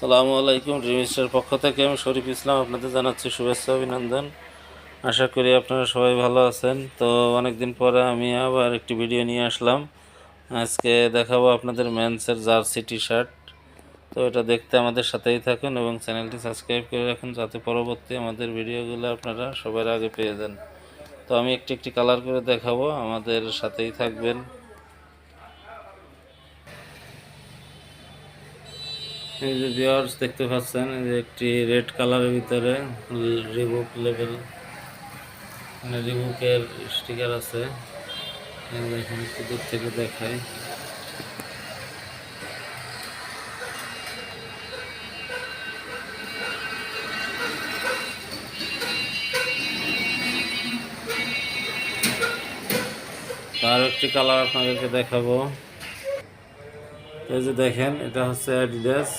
সালামু আলাইকুম রিমিস্টার পক্ষ থেকে আমি শরীফ ইসলাম আপনাদের জানাচ্ছি শুভেচ্ছা, অভিনন্দন। আশা করি আপনারা সবাই ভালো আছেন। তো অনেক দিন পরে আমি আবার একটি ভিডিও নিয়ে আসলাম। আজকে দেখাবো আপনাদের ম্যান্সের জার্সি টি শার্ট। তো এটা দেখতে আমাদের সাথেই থাকুন এবং চ্যানেলটি সাবস্ক্রাইব করে রাখুন, যাতে পরবর্তী আমাদের ভিডিওগুলো আপনারা সবার আগে পেয়ে যান। তো আমি একটি একটি কালার করে দেখাবো, আমাদের সাথেই থাকবেন। এই যে ভিউয়ার্স দেখতে পাচ্ছেন যে একটি রেড কালারের ভিতরে রিবুক লেভেল মানে রিবুকের স্টিকার আছে। এই দেখেন একটু দূর থেকে দেখাই। তার একটি কালার আপনাদেরকে দেখাবো। এই যে দেখেন, এটা হচ্ছে অ্যাডিডাস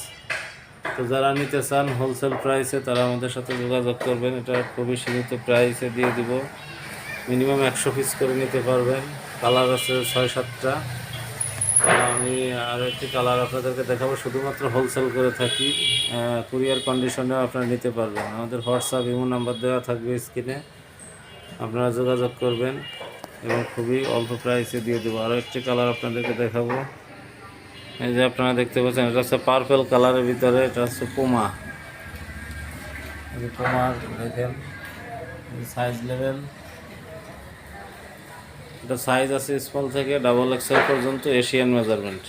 তো যারা নিতে চান হোলসেল প্রাইসে তারা আমাদের সাথে যোগাযোগ করবেন। এটা খুবই সীমিত প্রাইসে দিয়ে দিব। মিনিমাম একশো পিস করে নিতে পারবেন। কালার আছে ছয় সাতটা। আমি আরও একটি কালার আপনাদেরকে দেখাবো। শুধুমাত্র হোলসেল করে থাকি। কুরিয়ার কন্ডিশনেও আপনারা নিতে পারবেন। আমাদের হোয়াটসঅ্যাপ ইমো নাম্বার দেওয়া থাকবে স্ক্রিনে আপনারা যোগাযোগ করবেন এবং খুবই অল্প প্রাইসে দিয়ে দেবো। আরও একটি কালার আপনাদেরকে দেখাবো। এই যে আপনারা দেখতে পাচ্ছেন, এটা হচ্ছে পার্পল কালারের ভিতরে, এটা হচ্ছে পুমা পুমার দেখেন সাইজ লেভেল এটা সাইজ আছে স্মল থেকে ডাবল এক্সেল পর্যন্ত এশিয়ান মেজারমেন্ট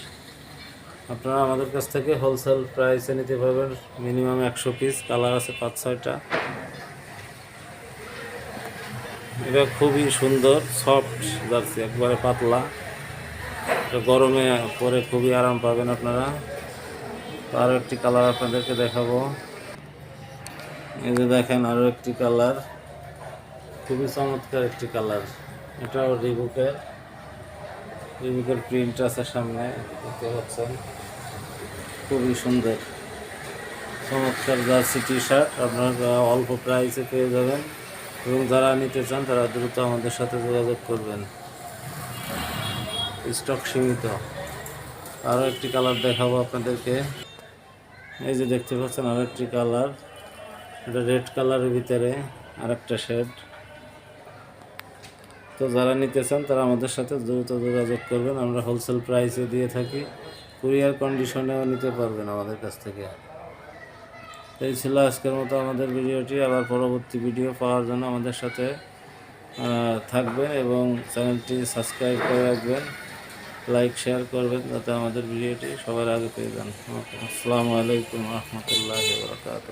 আপনারা আমাদের কাছ থেকে হোলসেল প্রাইসে নিতে পারবেন মিনিমাম একশো পিস কালার আছে পাঁচ, ছয়টা। এটা খুবই সুন্দর সফট জার্সি, একবারে পাতলা। গরমে পরে খুবই আরাম পাবেন আপনারা। আরও একটি কালার আপনাদেরকে দেখাবো। এই যে দেখেন আরও একটি কালার খুবই চমৎকার একটি কালার এটাও রিবুকের। রিবুকের প্রিন্ট আছে সামনে, দেখতে পাচ্ছেন। খুবই সুন্দর। চমৎকার জার্সি টি শার্ট আপনারা অল্প প্রাইসে পেয়ে যাবেন। এবং যারা নিতে চান তারা দ্রুত আমাদের সাথে যোগাযোগ করবেন। স্টক সীমিত। আরও একটি কালার দেখাবো আপনাদেরকে। এই যে দেখতে পাচ্ছেন আরও একটি কালার। এটা রেড কালারের ভিতরে আরেকটা শেড। তো যারা নিতে চান তারা আমাদের সাথে দ্রুত যোগাযোগ করবেন। আমরা হোলসেল প্রাইসে দিয়ে থাকি। কুরিয়ার কন্ডিশনেও নিতে পারবেন আমাদের কাছ থেকে। এই ছিল আজকের মতো আমাদের ভিডিওটি। আবার পরবর্তী ভিডিও পাওয়ার জন্য আমাদের সাথে আহ, থাকবেন এবং চ্যানেলটি সাবস্ক্রাইব করে রাখবেন। লাইক শেয়ার করবেন যাতে আমাদের ভিডিওটি সবার আগে পেয়ে যান। আসসালামু আলাইকুম রহমতুল্লাহ বরকাত